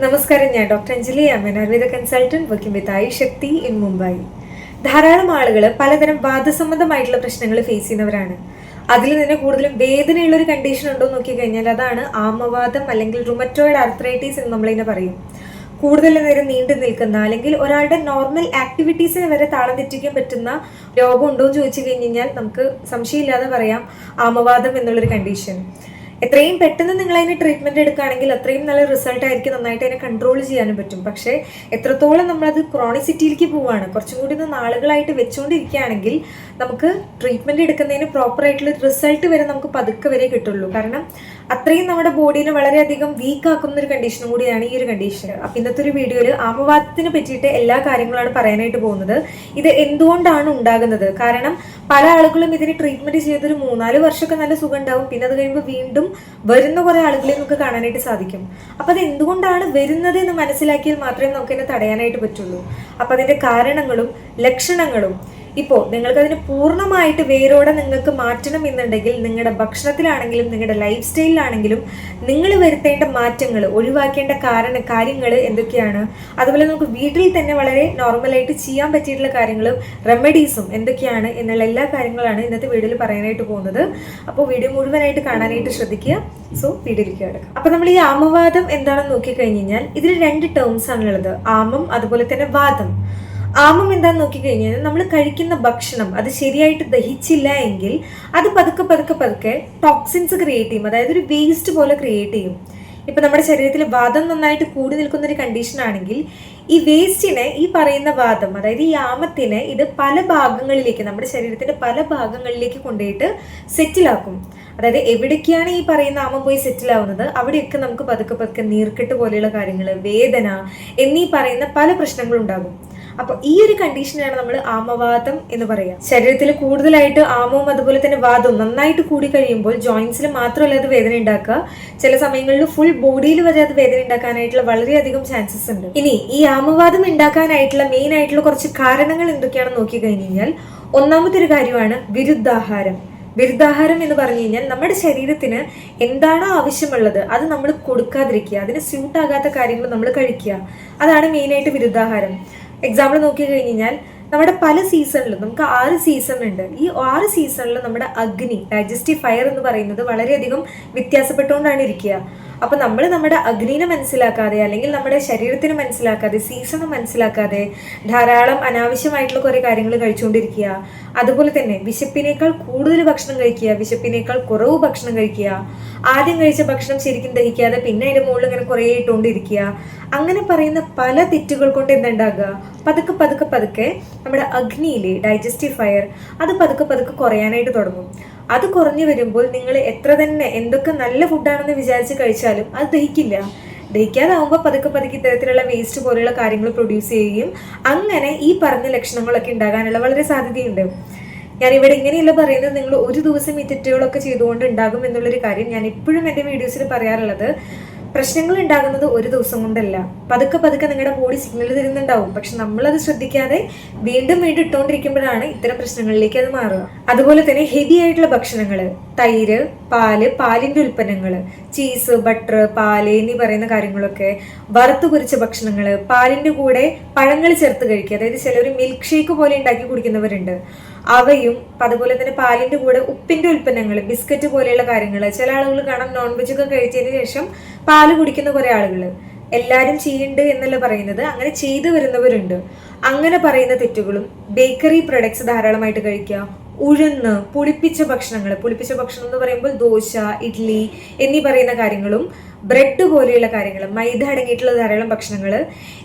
നമസ്കാരം ഞാൻ doctor Anjali. I'm an Ayurveda consultant working with ആയി ശക്തി ഇൻ മുംബൈ ധാരാളം ആളുകൾ പലതരം വാദസംബന്ധമായിട്ടുള്ള പ്രശ്നങ്ങൾ ഫേസ് ചെയ്യുന്നവരാണ്. അതിൽ നിന്ന് കൂടുതലും വേദനയുള്ള ഒരു കണ്ടീഷൻ ഉണ്ടോ നോക്കി കഴിഞ്ഞാൽ അതാണ് ആമവാദം അല്ലെങ്കിൽ റുമറ്റോയിഡ് ആർത്രൈറ്റീസ് എന്ന് നമ്മളിതിനെ പറയും. കൂടുതൽ നേരം നീണ്ടു നിൽക്കുന്ന അല്ലെങ്കിൽ ഒരാളുടെ നോർമൽ ആക്ടിവിറ്റീസിനെ വരെ താളം തെറ്റിക്കാൻ പറ്റുന്ന രോഗം ഉണ്ടോ എന്ന് ചോദിച്ചു കഴിഞ്ഞാൽ നമുക്ക് സംശയമില്ലാതെ പറയാം ആമവാദം എന്നുള്ളൊരു കണ്ടീഷൻ എത്രയും പെട്ടെന്ന് നിങ്ങൾ അതിന് ട്രീറ്റ്മെന്റ് എടുക്കുകയാണെങ്കിൽ അത്രയും നല്ല റിസൾട്ട് ആയിരിക്കും നന്നായിട്ട് അതിനെ കൺട്രോൾ ചെയ്യാനും പറ്റും. പക്ഷേ എത്രത്തോളം നമ്മളത് ക്രോണിസിറ്റിയിലേക്ക് പോവുകയാണ് കുറച്ചും കൂടി നാളുകളായിട്ട് വെച്ചുകൊണ്ടിരിക്കുകയാണെങ്കിൽ നമുക്ക് ട്രീറ്റ്മെന്റ് എടുക്കുന്നതിന് പ്രോപ്പറായിട്ടുള്ള റിസൾട്ട് വരെ നമുക്ക് പതുക്കെ വരെ കിട്ടുള്ളൂ. കാരണം അത്രയും നമ്മുടെ ബോഡീനെ വളരെയധികം വീക്ക് ആക്കുന്ന ഒരു കണ്ടീഷനും കൂടിയാണ് ഈ ഒരു കണ്ടീഷൻ അപ്പൊ ഇന്നത്തെ ഒരു വീഡിയോയിൽ ആമവാദത്തിനെ പറ്റിയിട്ട് എല്ലാ കാര്യങ്ങളാണ് പറയാനായിട്ട് പോകുന്നത്. ഇത് എന്തുകൊണ്ടാണ് ഉണ്ടാകുന്നത്? കാരണം പല ആളുകളും ഇതിന് ട്രീറ്റ്മെന്റ് ചെയ്തൊരു മൂന്നാൽ വർഷമൊക്കെ നല്ല സുഖം ഉണ്ടാവും പിന്നെ അത് കഴിയുമ്പോൾ വീണ്ടും വരുന്ന കുറെ ആളുകളെ നമുക്ക് കാണാനായിട്ട് സാധിക്കും. അപ്പൊ അത് എന്തുകൊണ്ടാണ് വരുന്നത് എന്ന് മനസ്സിലാക്കിയാൽ മാത്രമേ നമുക്ക് ഇതിനെ തടയാനായിട്ട് പറ്റുള്ളൂ. അപ്പൊ അതിന്റെ കാരണങ്ങളും ലക്ഷണങ്ങളും ഇപ്പോൾ നിങ്ങൾക്ക് അതിന് പൂർണമായിട്ട് വേരോടെ നിങ്ങൾക്ക് മാറ്റണം എന്നുണ്ടെങ്കിൽ നിങ്ങളുടെ ഭക്ഷണത്തിലാണെങ്കിലും നിങ്ങളുടെ ലൈഫ് സ്റ്റൈലിലാണെങ്കിലും നിങ്ങൾ വരുത്തേണ്ട മാറ്റങ്ങൾ ഒഴിവാക്കേണ്ട കാരണ കാര്യങ്ങൾ എന്തൊക്കെയാണ്? അതുപോലെ നമുക്ക് വീട്ടിൽ തന്നെ വളരെ നോർമലായിട്ട് ചെയ്യാൻ പറ്റിയിട്ടുള്ള കാര്യങ്ങളും റെമഡീസും എന്തൊക്കെയാണ് എന്നുള്ള എല്ലാ കാര്യങ്ങളാണ് ഇന്നത്തെ വീഡിയോയിൽ പറയാനായിട്ട് പോകുന്നത്. അപ്പോൾ വീഡിയോ മുഴുവനായിട്ട് കാണാനായിട്ട് ശ്രദ്ധിക്കുക. സോ വീഡിയോയിലേക്ക് കിടക്കാം. അപ്പോൾ നമ്മൾ ഈ ആമവാദം എന്താണെന്ന് നോക്കിക്കഴിഞ്ഞ് കഴിഞ്ഞാൽ ഇതിൽ രണ്ട് ടേംസ് ആണുള്ളത്. ആമം അതുപോലെ തന്നെ വാദം. ആമം എന്താന്ന് നോക്കിക്കഴിഞ്ഞാൽ നമ്മൾ കഴിക്കുന്ന ഭക്ഷണം അത് ശരിയായിട്ട് ദഹിച്ചില്ല എങ്കിൽ അത് പതുക്കെ പതുക്കെ പതുക്കെ ടോക്സിൻസ് ക്രിയേറ്റ് ചെയ്യും. അതായത് ഒരു വേസ്റ്റ് പോലെ ക്രിയേറ്റ് ചെയ്യും. ഇപ്പം നമ്മുടെ ശരീരത്തിൽ വാദം നന്നായിട്ട് കൂടി നിൽക്കുന്ന ഒരു കണ്ടീഷൻ ആണെങ്കിൽ ഈ വേസ്റ്റിനെ ഈ പറയുന്ന വാദം അതായത് ഈ ആമത്തിനെ ഇത് പല ഭാഗങ്ങളിലേക്ക് നമ്മുടെ ശരീരത്തിന്റെ പല ഭാഗങ്ങളിലേക്ക് കൊണ്ടുപോയിട്ട് സെറ്റിലാക്കും അതായത് എവിടേക്കാണ് ഈ പറയുന്ന ആമം പോയി സെറ്റിലാവുന്നത് അവിടെയൊക്കെ നമുക്ക് പതുക്കെ പതുക്കെ നീർക്കെട്ട് പോലെയുള്ള കാര്യങ്ങൾ വേദന എന്നീ പറയുന്ന പല പ്രശ്നങ്ങളും ഉണ്ടാകും അപ്പൊ ഈ ഒരു കണ്ടീഷനാണ് നമ്മൾ ആമവാദം എന്ന് പറയാം. ശരീരത്തിൽ കൂടുതലായിട്ട് ആമവും അതുപോലെ തന്നെ വാദവും നന്നായിട്ട് കൂടി കഴിയുമ്പോൾ ജോയിന്റ്സിൽ മാത്രമല്ല അത് വേദന ഉണ്ടാക്കുക ചില സമയങ്ങളിൽ ഫുൾ ബോഡിയിൽ വരെ അത് വേദന ഉണ്ടാക്കാനായിട്ടുള്ള വളരെയധികം ചാൻസസ് ഉണ്ട്. ഇനി ഈ ആമവാദം ഉണ്ടാക്കാനായിട്ടുള്ള മെയിൻ ആയിട്ടുള്ള കുറച്ച് കാരണങ്ങൾ എന്തൊക്കെയാണെന്ന് നോക്കി കഴിഞ്ഞു കഴിഞ്ഞാൽ ഒന്നാമത്തെ ഒരു കാര്യമാണ് വിരുദ്ധാഹാരം. വിരുദ്ധാഹാരം എന്ന് പറഞ്ഞു കഴിഞ്ഞാൽ നമ്മുടെ ശരീരത്തിന് എന്താണോ ആവശ്യമുള്ളത് അത് നമ്മൾ കൊടുക്കാതിരിക്കുക. അതിന് സ്യൂട്ടാകാത്ത കാര്യങ്ങൾ നമ്മൾ കഴിക്കുക. അതാണ് മെയിനായിട്ട് വിരുദ്ധാഹാരം. എക്സാമ്പിൾ നോക്കി കഴിഞ്ഞ് കഴിഞ്ഞാൽ നമ്മുടെ പല സീസണിലും നമുക്ക് ആറ് സീസൺ ഉണ്ട്. ഈ ആറ് സീസണിലും നമ്മുടെ അഗ്നി ഡൈജസ്റ്റീവ് ഫയർ എന്ന് പറയുന്നത് വളരെയധികം വ്യത്യാസപ്പെട്ടുകൊണ്ടാണ് ഇരിക്കുക. അപ്പൊ നമ്മൾ നമ്മുടെ അഗ്നിനെ മനസ്സിലാക്കാതെ അല്ലെങ്കിൽ നമ്മുടെ ശരീരത്തിന് മനസ്സിലാക്കാതെ സീസണ് മനസ്സിലാക്കാതെ ധാരാളം അനാവശ്യമായിട്ടുള്ള കുറേ കാര്യങ്ങൾ കഴിച്ചുകൊണ്ടിരിക്കുക. അതുപോലെ തന്നെ വിശപ്പിനേക്കാൾ കൂടുതൽ ഭക്ഷണം കഴിക്കുക വിശപ്പിനേക്കാൾ കുറവ് ഭക്ഷണം കഴിക്കുക. ആദ്യം കഴിച്ച ഭക്ഷണം ശരിക്കും ദഹിക്കാതെ പിന്നെ അതിന്റെ മുകളിൽ ഇങ്ങനെ കുറേ ഇട്ടുകൊണ്ടിരിക്കുക. അങ്ങനെ പറയുന്ന പല തെറ്റുകൾ കൊണ്ട് എന്തുണ്ടാകുക പതുക്കെ പതുക്കെ പതുക്കെ നമ്മുടെ അഗ്നിയിലെ ഡൈജസ്റ്റീവ് ഫയർ അത് പതുക്കെ പതുക്കെ കുറയാനായിട്ട് തുടങ്ങും. അത് കുറഞ്ഞു വരുമ്പോൾ നിങ്ങൾ എത്ര തന്നെ എന്തൊക്കെ നല്ല ഫുഡാണെന്ന് വിചാരിച്ച് കഴിച്ചാലും അത് ദഹിക്കില്ല. ദഹിക്കാതാവുമ്പോൾ പതുക്കെ പതുക്കെ ഇത്തരത്തിലുള്ള വേസ്റ്റ് പോലെയുള്ള കാര്യങ്ങൾ പ്രൊഡ്യൂസ് ചെയ്യുകയും അങ്ങനെ ഈ പറഞ്ഞ ലക്ഷണങ്ങളൊക്കെ ഉണ്ടാകാനുള്ള വളരെ സാധ്യതയുണ്ട്. ഞാൻ ഇവിടെ ഇങ്ങനെയല്ല പറയുന്നത് നിങ്ങൾ ഒരു ദിവസം ഈ തെറ്റുകളൊക്കെ ചെയ്തുകൊണ്ട് ഉണ്ടാകും എന്നുള്ളൊരു കാര്യം ഞാൻ എപ്പോഴും എന്റെ വീഡിയോസിൽ പറയാറുള്ളത്. പ്രശ്നങ്ങൾ ഉണ്ടാകുന്നത് ഒരു ദിവസം കൊണ്ടല്ല. പതുക്കെ പതുക്കെ നിങ്ങളുടെ ബോഡി സിഗ്നൽ തരുന്നുണ്ടാവും. പക്ഷെ നമ്മളത് ശ്രദ്ധിക്കാതെ വീണ്ടും വീണ്ടും ഇട്ടുകൊണ്ടിരിക്കുമ്പോഴാണ് ഇത്തരം പ്രശ്നങ്ങളിലേക്ക് അത് മാറുക. അതുപോലെ തന്നെ ഹെവി ആയിട്ടുള്ള ഭക്ഷണങ്ങൾ തൈര് പാൽ പാലിന്റെ ഉൽപ്പന്നങ്ങൾ ചീസ് ബട്ടർ പാൽ എന്നീ പറയുന്ന കാര്യങ്ങളൊക്കെ വറുത്ത് പൊരിച്ച ഭക്ഷണങ്ങൾ പാലിന്റെ കൂടെ പഴങ്ങൾ ചേർത്ത് കഴിക്കുക. അതായത് ചിലർ മിൽക്ക് ഷേക്ക് പോലെ ഉണ്ടാക്കി കുടിക്കുന്നവരുണ്ട്. അവയും അതുപോലെ തന്നെ പാലിന്റെ കൂടെ ഉപ്പിന്റെ ഉൽപ്പന്നങ്ങൾ ബിസ്ക്കറ്റ് പോലെയുള്ള കാര്യങ്ങൾ ചില ആളുകൾ കാണാം നോൺ വെജ് ഒക്കെ കഴിച്ചതിന് ശേഷം പാൽ കുടിക്കുന്ന കുറെ ആളുകൾ എല്ലാരും ചെയ്യുന്നുണ്ട് എന്നല്ല പറയുന്നത്. അങ്ങനെ ചെയ്തു വരുന്നവരുണ്ട്. അങ്ങനെ പറയുന്ന തെറ്റുകളും ബേക്കറി പ്രൊഡക്ട്സ് ധാരാളമായിട്ട് കഴിക്കുക ഉഴുന്ന് പുളിപ്പിച്ച ഭക്ഷണങ്ങൾ. പുളിപ്പിച്ച ഭക്ഷണം എന്ന് പറയുമ്പോൾ ദോശ ഇഡ്ഡലി എന്നീ പറയുന്ന കാര്യങ്ങളും ബ്രെഡ് പോലെയുള്ള കാര്യങ്ങൾ മൈദ അടങ്ങിയിട്ടുള്ള ധാരാളം ഭക്ഷണങ്ങൾ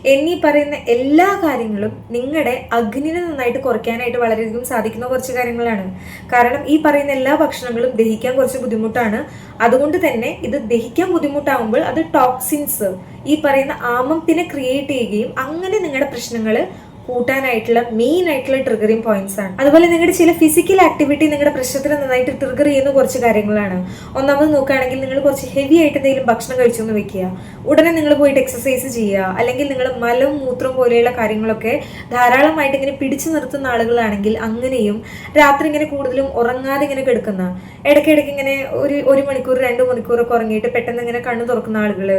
എന്നീ പറയുന്ന എല്ലാ കാര്യങ്ങളും നിങ്ങളുടെ അഗ്നിനെ നന്നായിട്ട് കുറയ്ക്കാനായിട്ട് വളരെയധികം സാധിക്കുന്ന കുറച്ച് കാര്യങ്ങളാണ്. കാരണം ഈ പറയുന്ന എല്ലാ ഭക്ഷണങ്ങളും ദഹിക്കാൻ കുറച്ച് ബുദ്ധിമുട്ടാണ്. അതുകൊണ്ട് തന്നെ ഇത് ദഹിക്കാൻ ബുദ്ധിമുട്ടാകുമ്പോൾ അത് ടോക്സിൻസ് ഈ പറയുന്ന ആമത്തിനെ ക്രിയേറ്റ് ചെയ്യുകയും അങ്ങനെ നിങ്ങളുടെ പ്രശ്നങ്ങൾ കൂട്ടാനായിട്ടുള്ള മെയിൻ ആയിട്ടുള്ള ട്രിഗറിങ് പോയിന്റ്സ് ആണ്. അതുപോലെ നിങ്ങളുടെ ചില ഫിസിക്കൽ ആക്ടിവിറ്റി നിങ്ങളുടെ പ്രശ്നത്തിന് നന്നായിട്ട് ട്രിഗർ ചെയ്യുന്ന കുറച്ച് കാര്യങ്ങളാണ്. ഒന്നാമത് നോക്കുകയാണെങ്കിൽ നിങ്ങൾ കുറച്ച് ഹെവി ആയിട്ട് എന്തെങ്കിലും ഭക്ഷണം കഴിച്ചു എന്ന് വെക്കുക. ഉടനെ നിങ്ങൾ പോയിട്ട് എക്സസൈസ് ചെയ്യുക. അല്ലെങ്കിൽ നിങ്ങൾ മലം മൂത്രം പോലെയുള്ള കാര്യങ്ങളൊക്കെ ധാരാളമായിട്ട് ഇങ്ങനെ പിടിച്ചു നിർത്തുന്ന ആളുകളാണെങ്കിൽ അങ്ങനെയും രാത്രി ഇങ്ങനെ കൂടുതലും ഉറങ്ങാതെ ഇങ്ങനെ കിടക്കുന്ന ഇടയ്ക്കിടയ്ക്ക് ഇങ്ങനെ ഒരു ഒരു മണിക്കൂർ രണ്ട് മണിക്കൂറൊക്കെ ഉറങ്ങിയിട്ട് പെട്ടെന്ന് ഇങ്ങനെ കണ്ണു തുറക്കുന്ന ആളുകൾ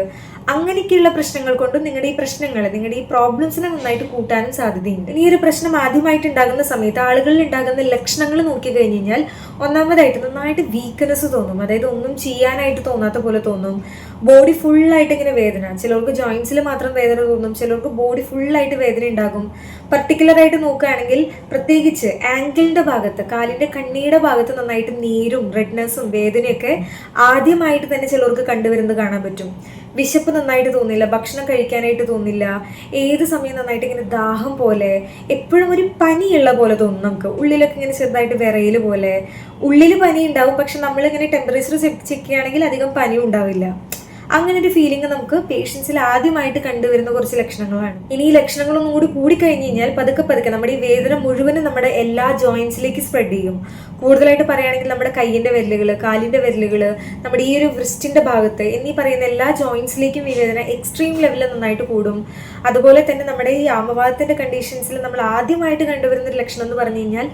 അങ്ങനെയൊക്കെയുള്ള പ്രശ്നങ്ങൾ കൊണ്ടും നിങ്ങളുടെ ഈ പ്രശ്നങ്ങൾ നിങ്ങളുടെ ഈ പ്രോബ്ലംസിനെ നന്നായിട്ട് കൂട്ടാനും സാധ്യതയുണ്ട്. ഈ ഒരു പ്രശ്നം ആദ്യമായിട്ട് ഉണ്ടാകുന്ന സമയത്ത് ആളുകളിൽ ഉണ്ടാകുന്ന ലക്ഷണങ്ങൾ നോക്കി കഴിഞ്ഞ് കഴിഞ്ഞാൽ ഒന്നാമതായിട്ട് നന്നായിട്ട് വീക്ക്നെസ് തോന്നും. അതായത് ഒന്നും ചെയ്യാനായിട്ട് തോന്നാത്ത പോലെ തോന്നും. ബോഡി ഫുള്ളായിട്ട് ഇങ്ങനെ വേദന. ചിലർക്ക് ജോയിൻസിൽ മാത്രം വേദന തോന്നും. ചിലർക്ക് ബോഡി ഫുള്ളായിട്ട് വേദന ഉണ്ടാകും. പർട്ടിക്കുലർ ആയിട്ട് നോക്കുകയാണെങ്കിൽ പ്രത്യേകിച്ച് ആങ്കിളിന്റെ ഭാഗത്ത് കാലിന്റെ കണ്ണിയുടെ ഭാഗത്ത് നന്നായിട്ട് നീരും റെഡ്നെസ്സും വേദനയൊക്കെ ആദ്യമായിട്ട് തന്നെ ചിലർക്ക് കണ്ടുവരുന്നത് കാണാൻ പറ്റും. വിശപ്പ് നന്നായിട്ട് തോന്നില്ല. ഭക്ഷണം കഴിക്കാനായിട്ട് തോന്നില്ല. ഏത് സമയം നന്നായിട്ട് ഇങ്ങനെ ദാഹം പോലെ എപ്പോഴും ഒരു പനിയുള്ള പോലെ തോന്നും നമുക്ക്. ഉള്ളിലൊക്കെ ഇങ്ങനെ ചെറുതായിട്ട് വിറയൽ പോലെ. ഉള്ളിൽ പനി ഉണ്ടാവും പക്ഷെ നമ്മളിങ്ങനെ ടെമ്പറേച്ചർ ചെക്ക് ചെയ്യുകയാണെങ്കിൽ അധികം പനി ഉണ്ടാവില്ല. അങ്ങനെ ഒരു ഫീലിംഗ് നമുക്ക് പേഷ്യൻസിൽ ആദ്യമായിട്ട് കണ്ടുവരുന്ന കുറച്ച് ലക്ഷണങ്ങളാണ്. ഇനി ഈ ലക്ഷണങ്ങളൊന്നും കൂടി കൂടി കൂടിക്കഴിഞ്ഞ് കഴിഞ്ഞാൽ പതുക്കെ പതുക്കെ നമ്മുടെ ഈ വേദന മുഴുവനും നമ്മുടെ എല്ലാ ജോയിന്റ്സിലേക്ക് സ്പ്രെഡ് ചെയ്യും. കൂടുതലായിട്ട് പറയുകയാണെങ്കിൽ നമ്മുടെ കയ്യിന്റെ വിരലുകൾ കാലിന്റെ വിരലുകൾ നമ്മുടെ ഈ ഒരു വൃസ്റ്റിന്റെ ഭാഗത്ത് എന്നീ പറയുന്ന എല്ലാ ജോയിൻസിലേക്കും ഈ വേദന എക്സ്ട്രീം ലെവലിൽ നന്നായിട്ട് കൂടും. അതുപോലെ തന്നെ നമ്മുടെ ഈ ആമവാദത്തിന്റെ കണ്ടീഷൻസിൽ നമ്മൾ ആദ്യമായിട്ട് കണ്ടുവരുന്ന ഒരു ലക്ഷണം എന്ന് പറഞ്ഞു കഴിഞ്ഞാൽ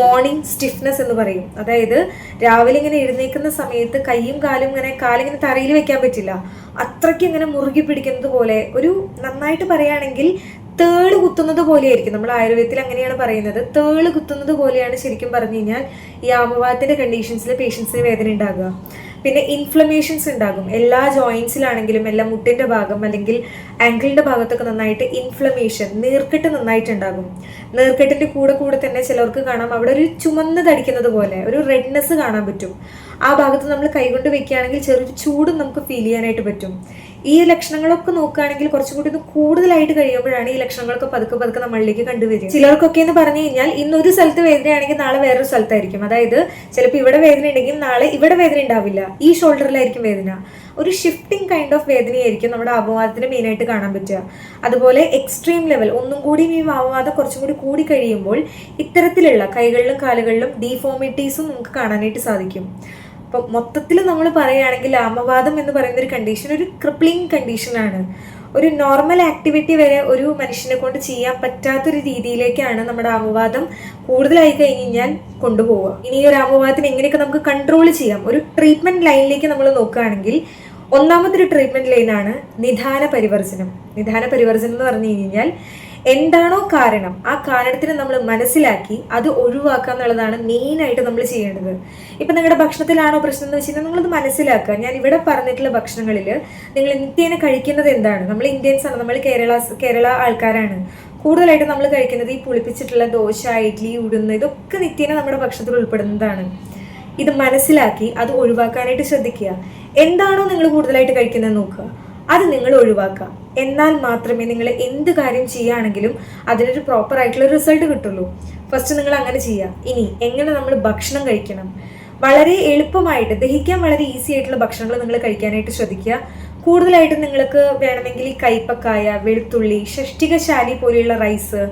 മോർണിംഗ് സ്റ്റിഫ്നെസ് എന്ന് പറയും. അതായത് രാവിലെ ഇങ്ങനെ എഴുന്നേൽക്കുന്ന സമയത്ത് കൈയും കാലും ഇങ്ങനെ കാലിങ്ങനെ തറയിൽ വെക്കാൻ പറ്റില്ല. അത്രയ്ക്ക് ഇങ്ങനെ മുറുകി പിടിക്കുന്നത് പോലെ ഒരു നന്നായിട്ട് പറയുകയാണെങ്കിൽ തേൾ കുത്തുന്നത് പോലെയായിരിക്കും. നമ്മൾ ആയുർവേദത്തിൽ അങ്ങനെയാണ് പറയുന്നത്. തേൾ കുത്തുന്നത് പോലെയാണ് ശരിക്കും പറഞ്ഞു കഴിഞ്ഞാൽ ഈ ആമവാദത്തിന്റെ കണ്ടീഷൻസിൽ പേഷ്യൻസിന് വേദന ഉണ്ടാകുക. പിന്നെ ഇൻഫ്ലമേഷൻസ് ഉണ്ടാകും. എല്ലാ ജോയിൻസിലാണെങ്കിലും എല്ലാ മുട്ടിന്റെ ഭാഗം അല്ലെങ്കിൽ ആങ്കിളിന്റെ ഭാഗത്തൊക്കെ നന്നായിട്ട് ഇൻഫ്ലമേഷൻ നീർക്കെട്ട് നന്നായിട്ടുണ്ടാകും നീർക്കെട്ടിന്റെ കൂടെ കൂടെ തന്നെ ചിലർക്ക് കാണാം. അവിടെ ഒരു ചുമന്ന് തടിക്കുന്നത് പോലെ ഒരു റെഡ്നെസ് കാണാൻ പറ്റും. ആ ഭാഗത്ത് നമ്മൾ കൈകൊണ്ട് വെക്കുകയാണെങ്കിൽ ചെറിയൊരു ചൂടും നമുക്ക് ഫീൽ ചെയ്യാനായിട്ട് പറ്റും. ഈ ലക്ഷണങ്ങളൊക്കെ നോക്കുകയാണെങ്കിൽ കുറച്ചും കൂടി ഒന്ന് കൂടുതലായിട്ട് കഴിയുമ്പോഴാണ് ഈ ലക്ഷണങ്ങളൊക്കെ പതുക്കെ പതുക്കെ നമ്മളിലേക്ക് കണ്ടുവരിക. ചിലർക്കൊക്കെ എന്ന് പറഞ്ഞു കഴിഞ്ഞാൽ ഇന്ന് ഒരു സ്ഥലത്ത് വേദനയാണെങ്കിൽ നാളെ വേറൊരു സ്ഥലത്തായിരിക്കും. അതായത് ചിലപ്പോൾ ഇവിടെ വേദന ഉണ്ടെങ്കിൽ നാളെ ഇവിടെ വേദന ഉണ്ടാവില്ല. ഈ ഷോൾഡറിലായിരിക്കും വേദന. ഒരു ഷിഫ്റ്റിംഗ് കൈൻഡ് ഓഫ് വേദനയായിരിക്കും നമ്മുടെ അപവാദത്തിന് മെയിനായിട്ട് കാണാൻ പറ്റുക. അതുപോലെ എക്സ്ട്രീം ലെവൽ ഒന്നും കൂടി ഈ അപവാദം കുറച്ചും കൂടി കൂടി കഴിയുമ്പോൾ ഇത്തരത്തിലുള്ള കൈകളിലും കാലുകളിലും ഡീഫോമിറ്റീസും നമുക്ക് കാണാനായിട്ട് സാധിക്കും. അപ്പം മൊത്തത്തിൽ നമ്മൾ പറയുകയാണെങ്കിൽ ആമവാദം എന്ന് പറയുന്ന ഒരു കണ്ടീഷൻ ഒരു ക്രിപ്ലിംഗ് കണ്ടീഷനാണ് ഒരു നോർമൽ ആക്ടിവിറ്റി വരെ ഒരു മനുഷ്യനെ കൊണ്ട് ചെയ്യാൻ പറ്റാത്തൊരു രീതിയിലേക്കാണ് നമ്മുടെ ആമവാദം കൂടുതലായി കഴിഞ്ഞ് കഴിഞ്ഞാൽ കൊണ്ടുപോവുക. ഇനി ഒരു ആമവാദത്തിന് എങ്ങനെയൊക്കെ നമുക്ക് കൺട്രോൾ ചെയ്യാം? ഒരു ട്രീറ്റ്മെന്റ് ലൈനിലേക്ക് നമ്മൾ നോക്കുകയാണെങ്കിൽ ഒന്നാമത്തെ ഒരു ട്രീറ്റ്മെന്റ് ലൈനാണ് നിധാന പരിവർജനം. നിധാന പരിവർജനം എന്ന് പറഞ്ഞു കഴിഞ്ഞാൽ എന്താണോ കാരണം ആ കാരണത്തിന് നമ്മൾ മനസ്സിലാക്കി അത് ഒഴിവാക്കുക എന്നുള്ളതാണ് മെയിൻ ആയിട്ട് നമ്മൾ ചെയ്യേണ്ടത്. ഇപ്പൊ നിങ്ങളുടെ ഭക്ഷണത്തിലാണോ പ്രശ്നം എന്ന് വെച്ചാൽ നിങ്ങളത് മനസ്സിലാക്കുക. ഞാൻ ഇവിടെ പറഞ്ഞിട്ടുള്ള ഭക്ഷണങ്ങളിൽ നിങ്ങൾ നിത്യേന കഴിക്കുന്നത് എന്താണ്? നമ്മൾ ഇന്ത്യൻസ് ആണ്. നമ്മൾ കേരള കേരള ആൾക്കാരാണ്. കൂടുതലായിട്ട് നമ്മൾ കഴിക്കുന്നത് ഈ പുളിപ്പിച്ചിട്ടുള്ള ദോശ ഇഡ്ഡലി ഉടുന്ന് ഇതൊക്കെ നിത്യേന നമ്മുടെ ഭക്ഷണത്തിൽ ഉൾപ്പെടുന്നതാണ്. ഇത് മനസ്സിലാക്കി അത് ഒഴിവാക്കാനായിട്ട് ശ്രദ്ധിക്കുക. എന്താണോ നിങ്ങൾ കൂടുതലായിട്ട് കഴിക്കുന്നത് നോക്കുക. അത് നിങ്ങൾ ഒഴിവാക്കുക. എന്നാൽ മാത്രമേ നിങ്ങൾ എന്ത് കാര്യം ചെയ്യുകയാണെങ്കിലും അതിനൊരു പ്രോപ്പർ ആയിട്ടുള്ള റിസൾട്ട് കിട്ടുള്ളൂ. ഫസ്റ്റ് നിങ്ങൾ അങ്ങനെ ചെയ്യുക. ഇനി എങ്ങനെ നമ്മൾ ഭക്ഷണം കഴിക്കണം? വളരെ എളുപ്പമായിട്ട് ദഹിക്കാൻ വളരെ ഈസി ആയിട്ടുള്ള ഭക്ഷണങ്ങൾ നിങ്ങൾ കഴിക്കാനായിട്ട് ശ്രദ്ധിക്കുക. കൂടുതലായിട്ടും നിങ്ങൾക്ക് വേണമെങ്കിൽ ഈ കൈപ്പക്കായ വെളുത്തുള്ളി ഷഷ്ടികശാലി പോലെയുള്ള റൈസ്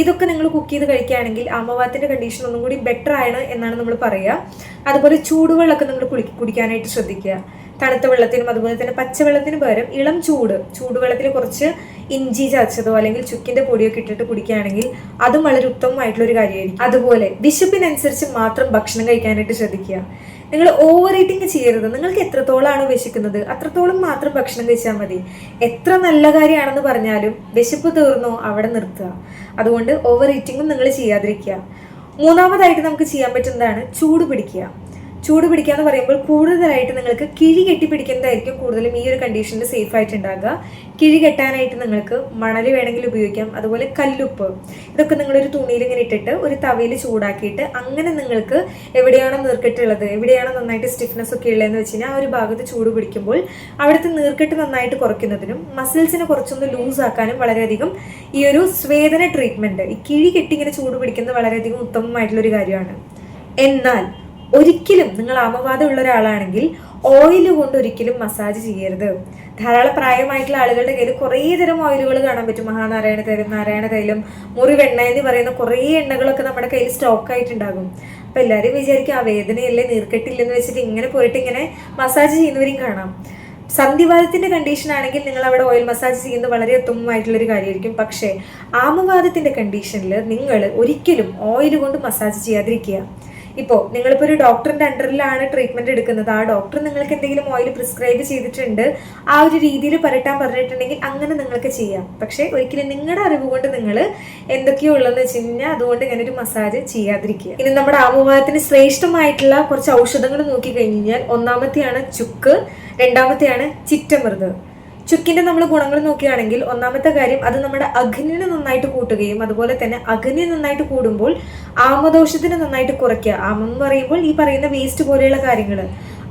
ഇതൊക്കെ നിങ്ങൾ കുക്ക് ചെയ്ത് കഴിക്കുകയാണെങ്കിൽ അമ്മവാത്തിന്റെ കണ്ടീഷൻ ഒന്നും കൂടി ബെറ്റർ ആണ് എന്നാണ് നമ്മൾ പറയുക. അതുപോലെ ചൂടുവെള്ളമൊക്കെ നിങ്ങൾ കുളി കുടിക്കാനായിട്ട് ശ്രദ്ധിക്കുക. തണുത്ത വെള്ളത്തിനും അതുപോലെ തന്നെ പച്ചവെള്ളത്തിന് പകരം ഇളം ചൂട് ചൂടുവെള്ളത്തിൽ കുറച്ച് ഇഞ്ചി ചതച്ചതോ അല്ലെങ്കിൽ ചുക്കിന്റെ പൊടിയൊക്കെ ഇട്ടിട്ട് കുടിക്കുകയാണെങ്കിൽ അതും വളരെ ഉത്തമമായിട്ടുള്ള ഒരു കാര്യമായിരിക്കും. അതുപോലെ വിശപ്പിനനുസരിച്ച് മാത്രം ഭക്ഷണം കഴിക്കാനായിട്ട് ശ്രദ്ധിക്കുക. നിങ്ങൾ ഓവർ ഈറ്റിംഗ് ചെയ്യരുത്. നിങ്ങൾക്ക് എത്രത്തോളമാണ് വിശക്കുന്നത് അത്രത്തോളം മാത്രം ഭക്ഷണം കഴിച്ചാൽ മതി. എത്ര നല്ല കാര്യമാണെന്ന് പറഞ്ഞാലും വിശപ്പ് തീർന്നോ അവിടെ നിർത്തുക. അതുകൊണ്ട് ഓവർ ഈറ്റിംഗും നിങ്ങൾ ചെയ്യാതിരിക്കുക. മൂന്നാമതായിട്ട് നമുക്ക് ചെയ്യാൻ പറ്റുന്നതാണ് ചൂട് പിടിക്കുക. ചൂട് പിടിക്കുക എന്ന് പറയുമ്പോൾ കൂടുതലായിട്ട് നിങ്ങൾക്ക് കിഴി കെട്ടി പിടിക്കുന്നതായിരിക്കും കൂടുതലും ഈ ഒരു കണ്ടീഷനിൽ സേഫ് ആയിട്ട് ഉണ്ടാകുക കിഴി കെട്ടാനായിട്ട് നിങ്ങൾക്ക് മണൽ വേണമെങ്കിൽ ഉപയോഗിക്കാം. അതുപോലെ കല്ലുപ്പ്. ഇതൊക്കെ നിങ്ങളൊരു തുണിയിൽ ഇങ്ങനെ ഇട്ടിട്ട് ഒരു തവയിൽ ചൂടാക്കിയിട്ട് അങ്ങനെ നിങ്ങൾക്ക് എവിടെയാണോ നീർക്കെട്ടുള്ളത് എവിടെയാണോ നന്നായിട്ട് സ്റ്റിഫ്നെസ് ഒക്കെ ഉള്ളതെന്ന് വെച്ച് കഴിഞ്ഞാൽ ആ ഒരു ഭാഗത്ത് ചൂട് പിടിക്കുമ്പോൾ അവിടുത്തെ നീർക്കെട്ട് നന്നായിട്ട് കുറയ്ക്കുന്നതിനും മസിൽസിനെ കുറച്ചൊന്ന് ലൂസ് ആക്കാനും വളരെയധികം ഈ ഒരു സ്വേദന ട്രീറ്റ്മെന്റ് ഈ കിഴി കെട്ടി ഇങ്ങനെ ചൂട് പിടിക്കുന്നത് വളരെയധികം ഉത്തമമായിട്ടുള്ള ഒരു കാര്യമാണ്. എന്നാൽ ഒരിക്കലും നിങ്ങൾ ആമവാദം ഉള്ള ഒരാളാണെങ്കിൽ ഓയിൽ കൊണ്ട് ഒരിക്കലും മസാജ് ചെയ്യരുത്. ധാരാളം പ്രായമായിട്ടുള്ള ആളുകളുടെ കയ്യിൽ കുറേ തരം ഓയിലുകൾ കാണാൻ പറ്റും. മഹാനാരായണ തൈലം നാരായണ തൈലം മുറിവെണ്ണ എന്ന് പറയുന്ന കുറേ എണ്ണകളൊക്കെ നമ്മുടെ കയ്യിൽ സ്റ്റോക്ക് ആയിട്ടുണ്ടാകും. അപ്പം എല്ലാവരും വിചാരിക്കും ആ വേദനയല്ലേ നീർക്കെട്ടില്ലെന്ന് വെച്ചിട്ട് ഇങ്ങനെ പോയിട്ട് ഇങ്ങനെ മസാജ് ചെയ്യുന്നവരും കാണാം. സന്ധിവാദത്തിന്റെ കണ്ടീഷൻ ആണെങ്കിൽ നിങ്ങൾ അവിടെ ഓയിൽ മസാജ് ചെയ്യുന്നത് വളരെ ഉത്തമമായിട്ടുള്ള ഒരു കാര്യമായിരിക്കും. പക്ഷേ ആമവാദത്തിന്റെ കണ്ടീഷനിൽ നിങ്ങൾ ഒരിക്കലും ഓയിൽ കൊണ്ട് മസാജ് ചെയ്യാതിരിക്കുക. ഇപ്പോൾ നിങ്ങളിപ്പോൾ ഒരു ഡോക്ടറിന്റെ അണ്ടറിലാണ് ട്രീറ്റ്മെന്റ് എടുക്കുന്നത്. ആ ഡോക്ടർ നിങ്ങൾക്ക് എന്തെങ്കിലും ഓയിൽ പ്രിസ്ക്രൈബ് ചെയ്തിട്ടുണ്ട്. ആ ഒരു രീതിയിൽ പരട്ടാൻ പറഞ്ഞിട്ടുണ്ടെങ്കിൽ അങ്ങനെ നിങ്ങൾക്ക് ചെയ്യാം. പക്ഷേ ഒരിക്കലും നിങ്ങളുടെ അറിവ് കൊണ്ട് നിങ്ങൾ എന്തൊക്കെയോ ഉള്ളതെന്ന് വെച്ച് കഴിഞ്ഞാൽ അതുകൊണ്ട് ഇങ്ങനെ ഒരു മസാജ് ചെയ്യാതിരിക്കുക. ഇനി നമ്മുടെ ആമുഖത്തിന് ശ്രേഷ്ഠമായിട്ടുള്ള കുറച്ച് ഔഷധങ്ങൾ നോക്കി കഴിഞ്ഞാൽ ഒന്നാമത്തെയാണ് ചുക്ക് രണ്ടാമത്തെയാണ് ചിറ്റമൃത് ചുക്കിന്റെ നമ്മൾ ഗുണങ്ങൾ നോക്കുകയാണെങ്കിൽ ഒന്നാമത്തെ കാര്യം അത് നമ്മുടെ അഗ്നിനെ നന്നായിട്ട് കൂട്ടുകയും അതുപോലെ തന്നെ അഗ്നി നന്നായിട്ട് കൂടുമ്പോൾ ആമദോഷത്തിന് നന്നായിട്ട് കുറയ്ക്കുക. ആമം എന്ന് പറയുമ്പോൾ ഈ പറയുന്ന വേസ്റ്റ് പോലെയുള്ള കാര്യങ്ങൾ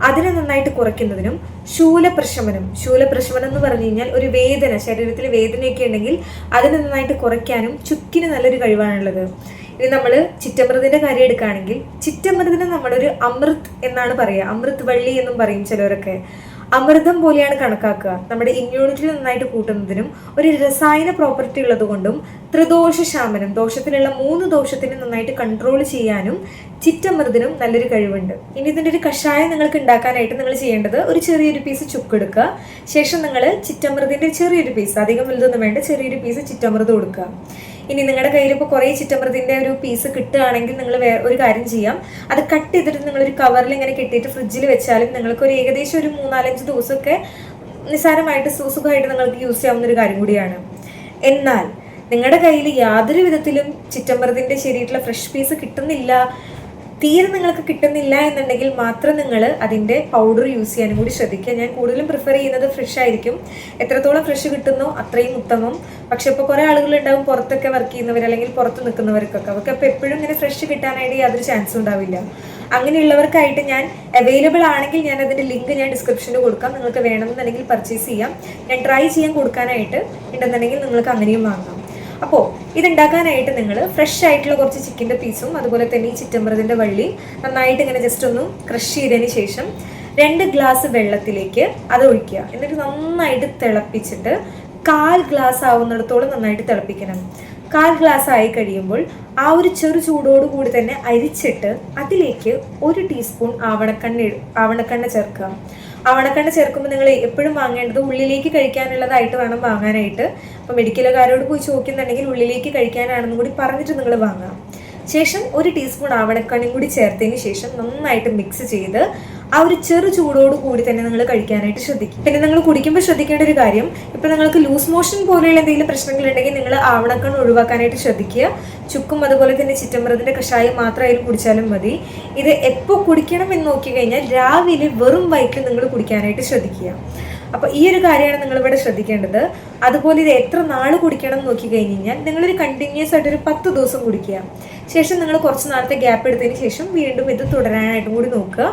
അതിനെ നന്നായിട്ട് കുറയ്ക്കുന്നതിനും ശൂലപ്രശമനം ശൂലപ്രശമനം എന്ന് പറഞ്ഞു കഴിഞ്ഞാൽ ഒരു വേദന ശരീരത്തിൽ വേദനയൊക്കെ ഉണ്ടെങ്കിൽ അതിനെ നന്നായിട്ട് കുറയ്ക്കാനും ചുക്കിന് നല്ലൊരു കഴിവാണുള്ളത്. ഇനി നമ്മൾ ചിറ്റമൃതിന്റെ കാര്യം എടുക്കുകയാണെങ്കിൽ ചിറ്റമൃതിനെ നമ്മളൊരു അമൃത് എന്നാണ് പറയുക. അമൃത് വള്ളി എന്നും പറയും ചിലവരൊക്കെ അമൃതം പോലെയാണ് കണക്കാക്കുക. നമ്മുടെ ഇമ്മ്യൂണിറ്റി നന്നായിട്ട് കൂട്ടുന്നതിനും ഒരു രസായന പ്രോപ്പർട്ടി ഉള്ളതുകൊണ്ടും ത്രിദോഷ ശാമനം ദോഷത്തിലുള്ള മൂന്ന് ദോഷത്തിനെ നന്നായിട്ട് കൺട്രോൾ ചെയ്യാനും ചിറ്റമൃതിനും നല്ലൊരു കഴിവുണ്ട്. ഇനി ഇതിന്റെ ഒരു കഷായം നിങ്ങൾക്ക് ഉണ്ടാക്കാനായിട്ട് നിങ്ങൾ ചെയ്യേണ്ടത് ഒരു ചെറിയൊരു പീസ് ചുക്കെടുക്കുക ശേഷം നിങ്ങൾ ചിറ്റമൃതിന്റെ ചെറിയൊരു പീസ് അധികം വലുതൊന്നും വേണ്ട ചെറിയൊരു പീസ് ചിറ്റമൃത് കൊടുക്കുക ഇനി നിങ്ങളുടെ കയ്യിൽ ഇപ്പോൾ കുറേ ചിറ്റമൃതിന്റെ ഒരു പീസ് കിട്ടുകയാണെങ്കിൽ നിങ്ങൾ ഒരു കാര്യം ചെയ്യാം. അത് കട്ട് ചെയ്തിട്ട് നിങ്ങളൊരു കവറിൽ ഇങ്ങനെ കെട്ടിയിട്ട് ഫ്രിഡ്ജിൽ വെച്ചാലും നിങ്ങൾക്ക് ഒരു ഏകദേശം ഒരു മൂന്നാലഞ്ച് ദിവസമൊക്കെ നിസ്സാരമായിട്ട് സുഖമായിട്ട് നിങ്ങൾക്ക് യൂസ് ചെയ്യാവുന്ന ഒരു കാര്യം കൂടിയാണ്. എന്നാൽ നിങ്ങളുടെ കയ്യിൽ യാതൊരു വിധത്തിലും ചിറ്റമൃതിന്റെ ശരിയായിട്ടുള്ള ഫ്രഷ് പീസ് കിട്ടുന്നില്ല. തീരെ നിങ്ങൾക്ക് കിട്ടുന്നില്ല എന്നുണ്ടെങ്കിൽ മാത്രം നിങ്ങൾ അതിന്റെ പൗഡർ യൂസ് ചെയ്യാനും കൂടി ശ്രദ്ധിക്കുക. ഞാൻ കൂടുതലും പ്രിഫർ ചെയ്യുന്നത് ഫ്രഷ് ആയിരിക്കും. എത്രത്തോളം ഫ്രഷ് കിട്ടുന്നോ അത്രയും ഉത്തമം. പക്ഷെ ഇപ്പോൾ കുറേ ആളുകളുണ്ടാവും പുറത്തൊക്കെ വർക്ക് ചെയ്യുന്നവർ അല്ലെങ്കിൽ പുറത്ത് നിൽക്കുന്നവർക്കൊക്കെ. അവർക്ക് അപ്പോൾ എപ്പോഴും ഇങ്ങനെ ഫ്രഷ് കിട്ടാനായിട്ട് യാതൊരു ചാൻസും ഉണ്ടാവില്ല. അങ്ങനെയുള്ളവർക്കായിട്ട് ഞാൻ അവൈലബിൾ ആണെങ്കിൽ ഞാൻ അതിന്റെ ലിങ്ക് ഞാൻ ഡിസ്ക്രിപ്ഷനിൽ കൊടുക്കാം. നിങ്ങൾക്ക് വേണമെന്നുണ്ടെങ്കിൽ പർച്ചേസ് ചെയ്യാം. ഞാൻ ട്രൈ ചെയ്യാൻ കൊടുക്കാനായിട്ട് ഉണ്ടെന്നുണ്ടെങ്കിൽ നിങ്ങൾക്ക് അങ്ങനെയും വാങ്ങാം. അപ്പോൾ ഇതുണ്ടാക്കാനായിട്ട് നിങ്ങൾ ഫ്രഷ് ആയിട്ടുള്ള കുറച്ച് ചിക്കന്റെ പീസും അതുപോലെ തന്നെ ഈ ചിറ്റമ്പറത്തിന്റെ വള്ളി നന്നായിട്ട് ഇങ്ങനെ ജസ്റ്റ് ഒന്ന് ക്രഷ് ചെയ്തതിന് ശേഷം രണ്ട് ഗ്ലാസ് വെള്ളത്തിലേക്ക് അത് ഒഴിക്കുക. എന്നിട്ട് നന്നായിട്ട് തിളപ്പിച്ചിട്ട് കാൽ ഗ്ലാസ് ആവുന്നിടത്തോളം നന്നായിട്ട് തിളപ്പിക്കണം. കാൽ ഗ്ലാസ് ആയി കഴിയുമ്പോൾ ആ ഒരു ചെറു ചൂടോട് കൂടി തന്നെ അരിച്ചിട്ട് അതിലേക്ക് ഒരു ടീസ്പൂൺ ആവണക്കണ്ണ ആവണക്കണ്ണ ചേർക്കുക. ആവണക്കണ്ണ ചേർക്കുമ്പോൾ നിങ്ങൾ എപ്പോഴും വാങ്ങേണ്ടത് ഉള്ളിലേക്ക് കഴിക്കാനുള്ളതായിട്ട് വേണം വാങ്ങാനായിട്ട്. അപ്പോൾ മെഡിക്കലുകാരോട് പോയി ചോദിക്കുന്നുണ്ടെങ്കിൽ ഉള്ളിലേക്ക് കഴിക്കാനാണെന്നും കൂടി പറഞ്ഞിട്ട് നിങ്ങൾ വാങ്ങാം. ശേഷം ഒരു ടീസ്പൂൺ ആവണക്കണ്ണും കൂടി ചേർത്തതിന് ശേഷം നന്നായിട്ട് മിക്സ് ചെയ്ത് ആ ഒരു ചെറു ചൂടോട് കൂടി തന്നെ നിങ്ങൾ കഴിക്കാനായിട്ട് ശ്രദ്ധിക്കും. പിന്നെ നിങ്ങൾ കുടിക്കുമ്പോൾ ശ്രദ്ധിക്കേണ്ട ഒരു കാര്യം ഇപ്പൊ നിങ്ങൾക്ക് ലൂസ് മോഷൻ പോലെയുള്ള എന്തെങ്കിലും പ്രശ്നങ്ങൾ ഉണ്ടെങ്കിൽ നിങ്ങൾ ആവണക്കണ് ഒഴിവാക്കാനായിട്ട് ശ്രദ്ധിക്കുക. ചുക്കും അതുപോലെ തന്നെ ചിറ്റമ്പറത്തിന്റെ കഷായം മാത്രമായാലും കുടിച്ചാലും മതി. ഇത് എപ്പോൾ കുടിക്കണം എന്ന് നോക്കി കഴിഞ്ഞാൽ രാവിലെ വെറും വയറ്റിൽ നിങ്ങൾ കുടിക്കാനായിട്ട് ശ്രദ്ധിക്കുക. അപ്പോൾ ഈ ഒരു കാര്യമാണ് നിങ്ങൾ ഇവിടെ ശ്രദ്ധിക്കേണ്ടത്. അതുപോലെ ഇത് എത്ര നാൾ കുടിക്കണം എന്ന് നോക്കി കഴിഞ്ഞ് കഴിഞ്ഞാൽ നിങ്ങളൊരു കണ്ടിന്യൂസ് ആയിട്ട് ഒരു പത്ത് ദിവസം കുടിക്കുക. ശേഷം നിങ്ങൾ കുറച്ച് നാളത്തെ ഗ്യാപ്പ് എടുത്തതിന് ശേഷം വീണ്ടും ഇത് തുടരാനായിട്ടും കൂടി നോക്കുക.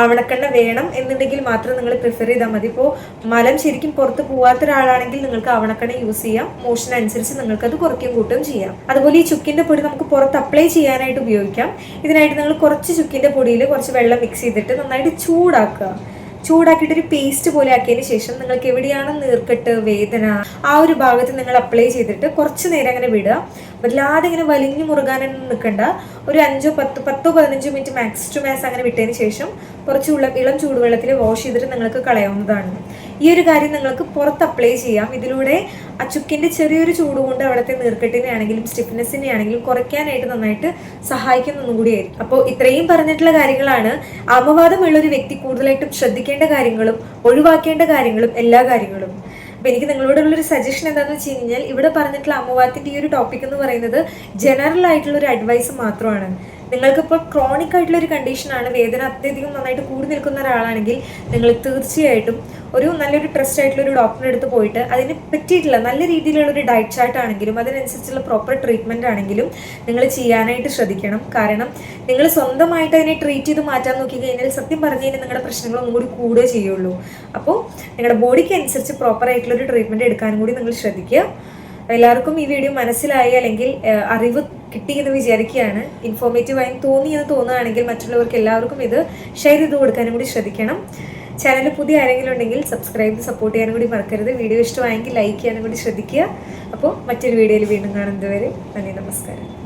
ആവണക്കണ്ണ വേണം എന്നുണ്ടെങ്കിൽ മാത്രം നിങ്ങൾ പ്രിഫർ ചെയ്താൽ മതി. ഇപ്പോൾ മലം ശരിക്കും പുറത്ത് പോവാത്ത ഒരാളാണെങ്കിൽ നിങ്ങൾക്ക് ആവണക്കണ്ണ യൂസ് ചെയ്യാം. മോഷൻ അനുസരിച്ച് നിങ്ങൾക്ക് അത് കുറയ്ക്കും കൂട്ടും ചെയ്യാം. അതുപോലെ ഈ ചുക്കിന്റെ പൊടി നമുക്ക് പുറത്ത് അപ്ലൈ ചെയ്യാനായിട്ട് ഉപയോഗിക്കാം. ഇതിനായിട്ട് നിങ്ങൾ കുറച്ച് ചുക്കിന്റെ പൊടിയിൽ കുറച്ച് വെള്ളം മിക്സ് ചെയ്തിട്ട് നന്നായിട്ട് ചൂടാക്കുക. ചൂടാക്കിയിട്ട് ഒരു പേസ്റ്റ് പോലെ ആക്കിയതിന് ശേഷം നിങ്ങൾക്ക് എവിടെയാണ് നീർക്കെട്ട് വേദന ആ ഒരു ഭാഗത്ത് നിങ്ങൾ അപ്ലൈ ചെയ്തിട്ട് കുറച്ച് നേരം അങ്ങനെ വിടുക. വല്ലാതെ ഇങ്ങനെ വലിഞ്ഞു മുറുകാനൊന്നും നിൽക്കണ്ട. ഒരു അഞ്ചോ പത്ത് പത്തോ പതിനഞ്ചോ മിനിറ്റ് മാക്സ് ടു മാക്സ് അങ്ങനെ വിട്ടതിന് ശേഷം കുറച്ച് ഉള്ള ഇളം ചൂടുവെള്ളത്തിൽ വാഷ് ചെയ്തിട്ട് നിങ്ങൾക്ക് കളയാവുന്നതാണ്. ഈ ഒരു കാര്യം നിങ്ങൾക്ക് പുറത്ത് അപ്ലൈ ചെയ്യാം. ഇതിലൂടെ ആ ചുക്കിന്റെ ചെറിയൊരു ചൂട് കൊണ്ട് അവിടുത്തെ നീർക്കെട്ടിനെ ആണെങ്കിലും സ്റ്റിഫ്നെസ്സിനെ ആണെങ്കിലും കുറയ്ക്കാനായിട്ട് നന്നായിട്ട് സഹായിക്കുന്ന ഒന്നും കൂടിയായിരിക്കും അപ്പോൾ ഇത്രയും പറഞ്ഞിട്ടുള്ള കാര്യങ്ങളാണ്. അപവാദമുള്ളൊരു വ്യക്തി കൂടുതലായിട്ടും ശ്രദ്ധിക്കേണ്ട കാര്യങ്ങളും ഒഴിവാക്കേണ്ട കാര്യങ്ങളും എല്ലാ കാര്യങ്ങളും. അപ്പൊ എനിക്ക് നിങ്ങളോടുള്ള ഒരു സജഷൻ എന്താണെന്ന് വെച്ച് കഴിഞ്ഞാൽ ഇവിടെ പറഞ്ഞിട്ടുള്ള അമ്മവാദത്തിന്റെ ഈ ഒരു ടോപ്പിക് എന്ന് പറയുന്നത് ജനറൽ ആയിട്ടുള്ള ഒരു അഡ്വൈസ് മാത്രമാണ്. നിങ്ങൾക്കിപ്പോൾ ക്രോണിക് ആയിട്ടുള്ള ഒരു കണ്ടീഷനാണ് വേദന അത്യധികം നന്നായിട്ട് കൂടി നിൽക്കുന്ന ഒരാളാണെങ്കിൽ നിങ്ങൾ തീർച്ചയായിട്ടും ഒരു നല്ലൊരു ട്രസ്റ്റ് ആയിട്ടുള്ള ഒരു ഡോക്ടറിന്റെ അടുത്ത് പോയിട്ട് അതിന് പറ്റിയിട്ടുള്ള നല്ല രീതിയിലുള്ള ഒരു ഡയറ്റ് ചാർട്ട് ആണെങ്കിലും അതിനനുസരിച്ചുള്ള പ്രോപ്പർ ട്രീറ്റ്മെന്റ് ആണെങ്കിലും നിങ്ങൾ ചെയ്യാനായിട്ട് ശ്രദ്ധിക്കണം. കാരണം നിങ്ങൾ സ്വന്തമായിട്ട് അതിനെ ട്രീറ്റ് ചെയ്ത് മാറ്റാൻ നോക്കി കഴിഞ്ഞാൽ സത്യം പറഞ്ഞു കഴിഞ്ഞാൽ നിങ്ങളുടെ പ്രശ്നങ്ങൾ ഒന്നും കൂടി കൂടുകയേ ചെയ്യുള്ളൂ. അപ്പോൾ നിങ്ങളുടെ ബോഡിക്ക് അനുസരിച്ച് പ്രോപ്പർ ആയിട്ടുള്ള ഒരു ട്രീറ്റ്മെന്റ് എടുക്കാനും കൂടി നിങ്ങൾ ശ്രദ്ധിക്കുക. എല്ലാവർക്കും ഈ വീഡിയോ മനസ്സിലായി അല്ലെങ്കിൽ അറിവ് കിട്ടി എന്ന് വിചാരിക്കുകയാണ്. ഇൻഫോർമേറ്റീവ് ആയി തോന്നി എന്ന് തോന്നുകയാണെങ്കിൽ മറ്റുള്ളവർക്ക് എല്ലാവർക്കും ഇത് ഷെയർ ചെയ്ത് കൊടുക്കാനും കൂടി ശ്രദ്ധിക്കണം. ചാനൽ പുതിയ ആരെങ്കിലും ഉണ്ടെങ്കിൽ സബ്സ്ക്രൈബ് സപ്പോർട്ട് ചെയ്യാനും കൂടി മറക്കരുത്. വീഡിയോ ഇഷ്ടമായെങ്കിൽ ലൈക്ക് ചെയ്യാനും കൂടി ശ്രദ്ധിക്കുക. അപ്പോൾ മറ്റൊരു വീഡിയോയിൽ വീണ്ടും കാണുന്നതുവരെ നന്ദി നമസ്കാരം.